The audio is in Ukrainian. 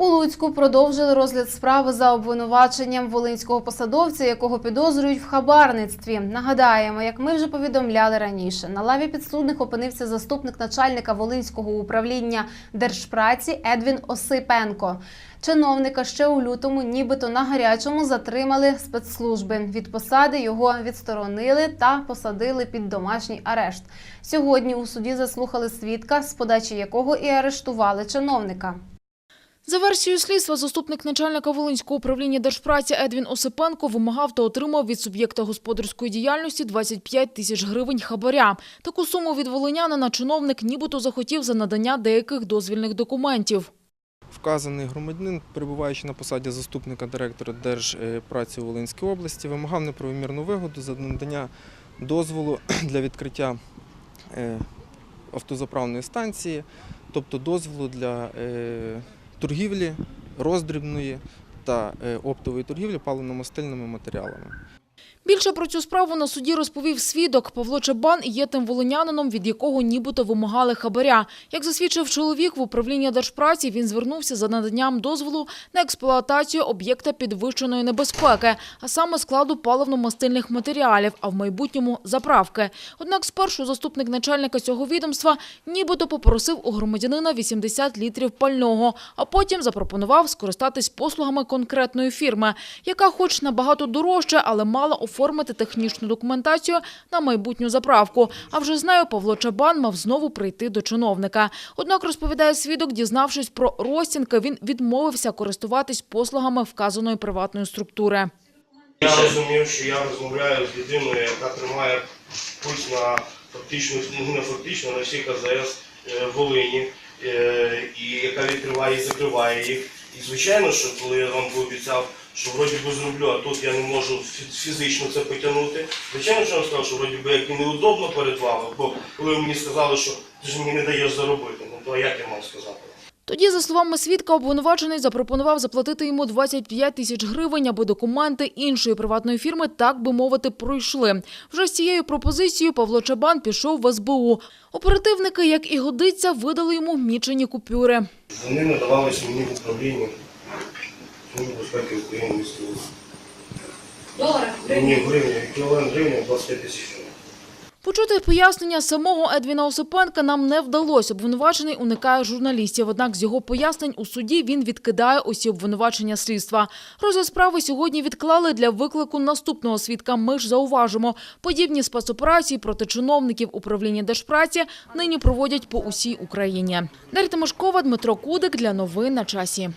У Луцьку продовжили розгляд справи за обвинуваченням волинського посадовця, якого підозрюють в хабарництві. Нагадаємо, як ми вже повідомляли раніше, на лаві підсудних опинився заступник начальника Волинського управління держпраці Едвін Осипенко. Чиновника ще у лютому, нібито на гарячому, затримали спецслужби. Від посади його відсторонили та посадили під домашній арешт. Сьогодні у суді заслухали свідка, з подачі якого і арештували чиновника. За версією слідства, заступник начальника Волинського управління держпраці Едвін Осипенко вимагав та отримав від суб'єкта господарської діяльності 25 тисяч гривень хабаря. Таку суму від волинянина чиновник нібито захотів за надання деяких дозвільних документів. Вказаний громадянин, перебуваючи на посаді заступника директора Держпраці у Волинській області, вимагав неправомірну вигоду за надання дозволу для відкриття е, автозаправної станції, тобто дозволу для е, торгівлі роздрібної та е, оптової торгівлі паливно-мастильними матеріалами. Більше про цю справу на суді розповів свідок. Павло Чабан є тим волинянином, від якого нібито вимагали хабаря. Як засвідчив чоловік, в управління держпраці він звернувся за наданням дозволу на експлуатацію об'єкта підвищеної небезпеки, а саме складу паливно-мастильних матеріалів, а в майбутньому – заправки. Однак спершу заступник начальника цього відомства нібито попросив у громадянина 80 літрів пального, а потім запропонував скористатись послугами конкретної фірми, яка хоч набагато дорожче, але мала оформити технічну документацію на майбутню заправку. А вже з нею Павло Чабан мав знову прийти до чиновника. Однак, розповідає свідок, дізнавшись про розцінки, він відмовився користуватись послугами вказаної приватної структури. Я розумів, що я розмовляю з людиною, яка тримає пульс на фактично, ну не фактично, на всіх АЗС е, Волині, е, і яка відкриває і закриває їх. І звичайно, що коли я вам пообіцяв, що вроді би зроблю, а тут я не можу фізично це потягнути. Звичайно, що я вам сказав, що вроді би як і неудобно перед вами, бо коли ви мені сказали, що ти ж мені не даєш заробити, ну то як я мав сказати? Тоді, за словами свідка, обвинувачений запропонував заплатити йому 25 тисяч гривень, аби документи іншої приватної фірми, так би мовити, пройшли. Вже з цією пропозицією Павло Чабан пішов в СБУ. Оперативники, як і годиться, видали йому мічені купюри. Вони надавалися мені в управління Служби безпеки України міської. Доларах, в гривні, еквівалент гривні 25 тисяч гривень. Почути пояснення самого Едвіна Осипенка нам не вдалося. Обвинувачений уникає журналістів. Однак з його пояснень у суді він відкидає усі обвинувачення слідства. Розгляд справи сьогодні відклали для виклику наступного свідка. Ми ж зауважимо, подібні спецоперації проти чиновників управління держпраці нині проводять по усій Україні. Дар'я Тимошкова, Дмитро Кудик для новин на часі.